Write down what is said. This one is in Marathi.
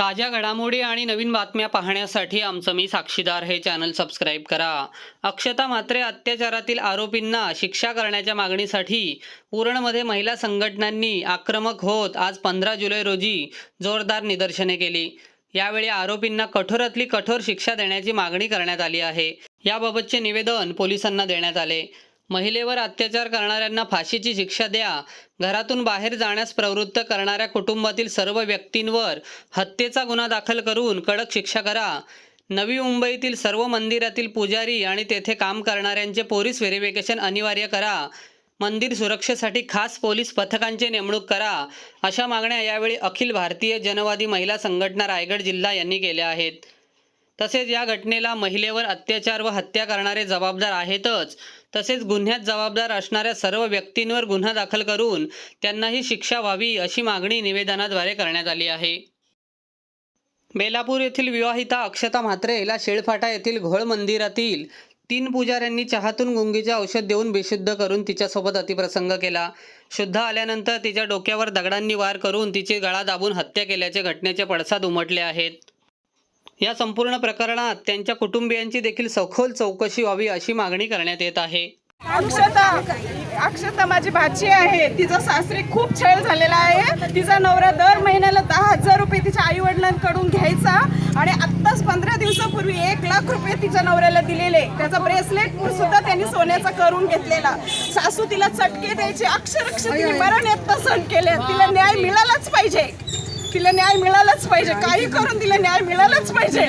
ताज्या घडामोडी आणि नवीन बातम्या पाहण्यासाठी आमचं मी साक्षीदार हे चॅनल सबस्क्राईब करा. अक्षता मात्रे अत्याचारातील आरोपींना शिक्षा करण्याच्या मागणीसाठी उरणमध्ये महिला संघटनांनी आक्रमक होत आज पंधरा जुलै रोजी जोरदार निदर्शने केली. यावेळी आरोपींना कठोरातली कठोर शिक्षा देण्याची मागणी करण्यात आली आहे. याबाबतचे निवेदन पोलिसांना देण्यात आले. महिलेवर अत्याचार करणाऱ्यांना फाशीची शिक्षा द्या. घरातून बाहेर जाण्यास प्रवृत्त करणाऱ्या कुटुंबातील सर्व व्यक्तींवर हत्येचा गुन्हा दाखल करून कडक शिक्षा करा. नवी मुंबईतील सर्व मंदिरातील पुजारी आणि तेथे काम करणाऱ्यांचे पोलीस व्हेरिफिकेशन अनिवार्य करा. मंदिर सुरक्षेसाठी खास पोलीस पथकांची नेमणूक करा. अशा मागण्या यावेळी अखिल भारतीय जनवादी महिला संघटना रायगड जिल्हा यांनी केल्या आहेत. तसेच या घटनेला महिलेवर अत्याचार व हत्या करणारे जबाबदार आहेतच. तसेच गुन्ह्यात जबाबदार असणाऱ्या सर्व व्यक्तींवर गुन्हा दाखल करून त्यांनाही शिक्षा व्हावी अशी मागणी निवेदनाद्वारे करण्यात आली आहे. बेलापूर येथील विवाहिता अक्षता म्हात्रे हिला शेळफाटा येथील घोळ मंदिरातील तीन पुजाऱ्यांनी चहातून गुंगीचे औषध देऊन बेशुद्ध करून तिच्यासोबत अतिप्रसंग केला. शुद्ध आल्यानंतर तिच्या डोक्यावर दगडांनी वार करून तिची गळा दाबून हत्या केल्याचे घटनेचे पडसाद उमटले आहेत. या संपूर्ण प्रकरणात त्यांच्या कुटुंबियांची देखील सखोल चौकशी व्हावी अशी मागणी करण्यात येत आहे. अक्षता अक्षता माझी भाची आहे. तिचा सासरी खूप छळ झालेला आहे. तिचा नवरा दर महिन्याला दहा हजार रुपये तिच्या आई वडिलांकडून घ्यायचा आणि आत्ताच पंधरा दिवसापूर्वी एक लाख रुपये तिच्या नवऱ्याला दिलेले. त्याचा ब्रेसलेट सुद्धा त्यांनी सोन्याचा करून घेतलेला. सासू तिला चटके द्यायचे अक्षरक्ष तिने मरण येत सहन केले. तिला न्याय मिळालाच पाहिजे. तिला न्याय मिळालाच पाहिजे. काही करून तिला न्याय मिळालाच पाहिजे.